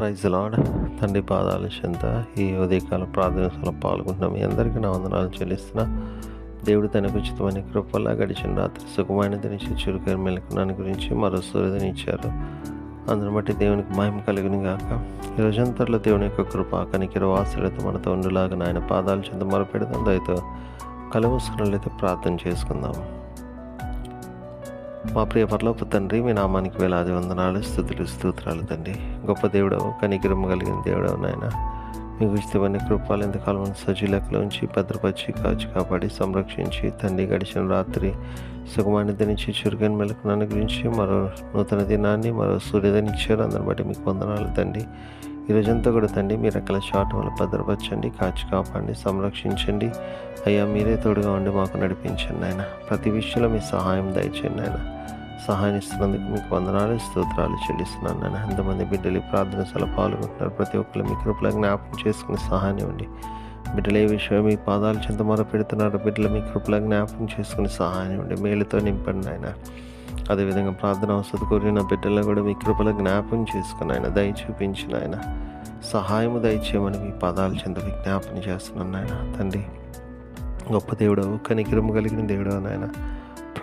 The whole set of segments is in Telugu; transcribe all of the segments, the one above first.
ప్రైజ్ లాడ్ తండ్రి పాదాల చెంత ఈ ఉదయకాల ప్రార్థనలో పాల్గొంటున్నాం. మీ అందరికీ నా వందనాలు చెల్లిస్తున్నా. దేవుడు తనకు ఉచితమైన కృపల్లా గడిచిన రాత్రి సుఖమైన దినిచ్చి చురుకైన మెలకున్నాను గురించి మరో సూర్యుదని ఇచ్చారు. అందును బట్టి దేవునికి మహిమ కలిగిన గాక. ఈ రోజంతట్లో దేవుని యొక్క కృప కనికిర వాసులతో మనతో ఉండులాగా ఆయన పాదాలు చెంత మొరపెడదాం. దయతో కలవసుకున్నట్లయితే ప్రార్థన చేసుకుందాం. మా ప్రియ పరలోపు తండ్రి మీ నామానికి వేలాది వందనాలు స్థుతులు స్తోత్రాలు తండ్రి. గొప్ప దేవుడవు కనికిరమ కలిగిన దేవుడవు నాయన. మీకు ఇష్టమైన కృపాలు ఎంతకాలం సజీలకలో ఉంచి భద్రపరిచి కాచి కాపాడి సంరక్షించి తండ్రి గడిచిన రాత్రి సుఖమాన్ని దినించి చురుగని మెలకున్నాన్ని గురించి మరో నూతన దినాన్ని మరో సూర్యదని ఇచ్చారు. అందరిని బట్టి మీకు వందనాలు తండ్రి. ఈ రోజంతా కూడా తండ్రి మీ రెక్కల చాటు వల్ల భద్రపరచండి కాచి కాపాడండి సంరక్షించండి. అయ్యా మీరే తోడుగా ఉండి మాకు నడిపించండి ఆయన ప్రతి విషయంలో మీ సహాయం దయచేయండి ఆయన సహాయం ఇస్తున్నందుకు మీకు వందనాలు స్తోత్రాలు చెల్లిస్తున్నాను నేను ఎంతమంది బిడ్డలు ప్రార్థన సల పాల్గొంటున్నారు. ప్రతి ఒక్కరు మీ కృపలో జ్ఞాపకం చేసుకుని సహాయం ఇవ్వండి. బిడ్డలు ఏ విషయం మీ పాదాలు చెంత మొర పెడుతున్నారు. బిడ్డలు మీ కృపలో జ్ఞాపకం చేసుకుని సహాయం ఇవ్వండి. మేలుతో నింపండి ఆయన అదేవిధంగా ప్రార్థన అవసరం కోరిన బిడ్డలను కూడా మీ కృపలో జ్ఞాపం చేసుకుని ఆయన దయ చూపించిన ఆయన సహాయము దయచేయమని మీ పదాలు చెంత విజ్ఞాపన చేస్తున్నాను ఆయన తండ్రి గొప్ప దేవుడు కనికిరము కలిగిన దేవుడు నాయన.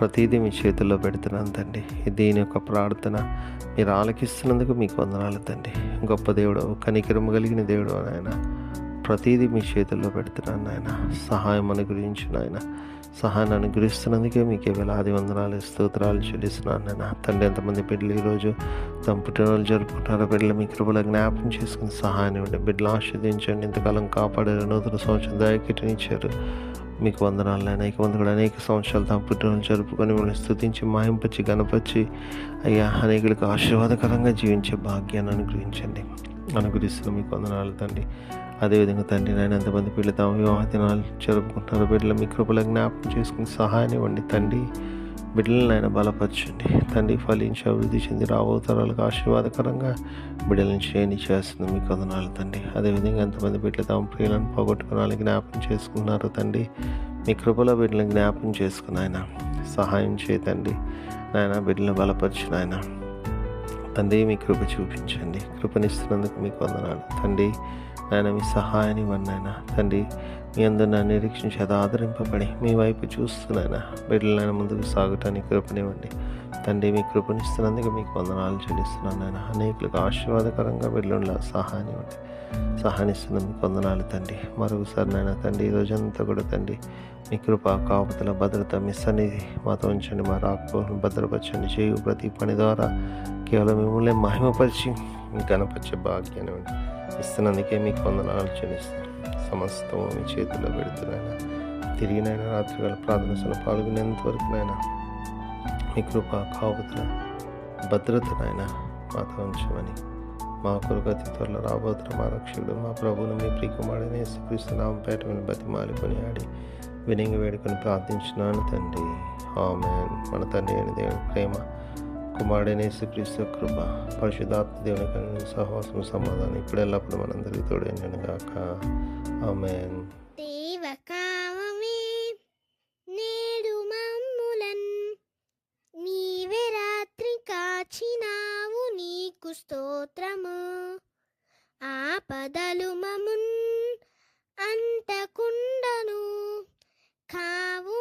ప్రతిదీ మీ చేతుల్లో పెడుతున్నాను తండ్రి. దీని యొక్క ప్రార్థన మీరు ఆలకిస్తున్నందుకు మీకు వందనాలు తండ్రి. గొప్ప దేవుడు కనికిరము కలిగిన దేవుడు నాయన. ప్రతిదీ మీ చేతుల్లో పెడుతున్నాను నాయన. సహాయం అనుగ్రహించిన ఆయన సహాయాన్ని అనుగ్రహిస్తున్నందుకే మీకే వేలాది వందనాలు స్తోత్రాలు చెల్లిస్తున్నాను నాయన. తండ్రి ఎంతమంది బిడ్డలు ఈరోజు తమ పుట్టినరోజు జరుపుకుంటారో బిడ్డలు మీ కృపలో జ్ఞాపకం చేసుకుని సహాయాన్ని ఇవ్వండి. బిడ్డలు ఆస్వాదించండి ఇంతకాలం కాపాడారు నూతన సంవత్సరం దయకిటనిచ్చారు మీకు వందనాలు అనేక మంది కూడా అనేక సంవత్సరాలు తమ పుట్టినరోజు జరుపుకొని మిమ్మల్ని స్థుతించి మాయింపచ్చి గణపచ్చి అయ్యా అనేకులకు ఆశీర్వాదకరంగా జీవించే భాగ్యాన్ని అనుగ్రహించండి. అనుగ్రహిస్తున్న మీకు వందనాలు తండ్రి. అదేవిధంగా తండ్రి నాయన ఎంతమంది పిల్లలు తమ వివాహ దినాలు జరుపుకుంటున్నారు బిడ్డల మీ కృపల జ్ఞాపకం చేసుకుని సహాయాన్ని ఇవ్వండి తండ్రి. బిడ్డలను ఆయన బలపరచండి. తండ్రి ఫలించి అభివృద్ధి చెంది రాబో తరాలకు ఆశీర్వాదకరంగా బిడ్డలను చేయని చేస్తుంది మీ కథనాలు తండ్రి. అదేవిధంగా ఎంతమంది బిడ్డలు తమ ప్రియులను పోగొట్టుకున్నాను జ్ఞాపకం చేసుకున్నారు తండ్రి. మీ కృపలో బిడ్డలను జ్ఞాపకం చేసుకుని ఆయన సహాయం చేయతండి నాయన బిడ్డలను బలపరిచిన ఆయన తండ్రి మీ కృప చూపించండి. కృపనిస్తున్నందుకు మీకు వందనాలు. తండ్రి నాయన మీ సహాయాన్ని ఇవ్వండి నాయన. తండ్రి మీ అందరు నన్ను నిరీక్షించి అది ఆదరింపబడి మీ వైపు చూస్తున్నాయన బిడ్డలైన ముందుకు సాగటానికి కృపనివ్వండి. తండ్రి మీ కృపనిస్తున్నందుకు మీకు వందనాలు చెల్లిస్తున్నాను నాయన. అనేకులకు ఆశీర్వాదకరంగా బిడ్డల సహాయాన్ని ఇవ్వండి. సహాయనిస్తున్న మీకు వందనాలు తండ్రి. మరొకసారి నాయన తండ్రి ఈరోజంతా రోజంతా కూడా తండ్రి మీ కృప కాపుతల భద్రత మిస్ అనేది మాతో ఉంచండి. మా రాకపోకలను భద్రపరచండి. చేయు ప్రతి పని ద్వారా కేవలం మిమ్మల్ని మహిమపరిచి మీ కనపరిచే భాగ్యాన్ని ఇస్తున్నందుకే మీకు వందనాలు చెల్లిస్తాను సమస్తం మీ చేతిలో పెడుతున్నాయన తిరిగినైనా రాత్రివేళ ప్రార్థనలో పాల్గొనేంత వరకు మీ కృప కావుతున్న భద్రతనైనా మాతో ఉంచమని మా కొరకు అతి త్వరలో రాబోతున్న మా రక్షకుడు మా ప్రభువును మీ ప్రియకుమారుడిని యేసుక్రీస్తునామం పేట బతి బతిమాలుకొని ఆడి వినింగ వేడుకొని ప్రార్థించినాను తండ్రి. ఆమెన్. మన తండ్రి అయిన దేవుని ప్రేమ కుమారుడైన యేసుక్రీస్తు కృప పరిశుధాత్మ దేవుని సహవాసం సమాధానం ఇప్పుడు ఎల్లప్పుడు మనందరికీ తోడైనను గాక. ఆమె దేవకామమే కాచినావు నీకు స్తోత్రము. ఆపదలు మమున్ అంతకుండను కావు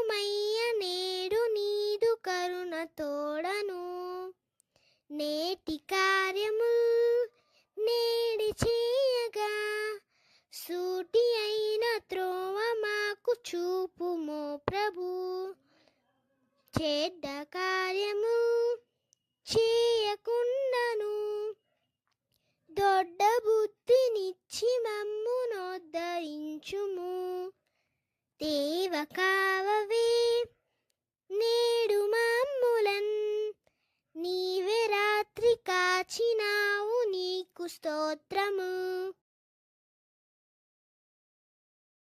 చెడ్డ కార్యము చేయకుండాను. దొడ్డ బుద్ధినిచ్చి మమ్ము నోద్ధరించుము. దేవ కావవే నేడు మమ్ములన్. నీవే రాత్రి కాచినావు నీకు స్తోత్రము.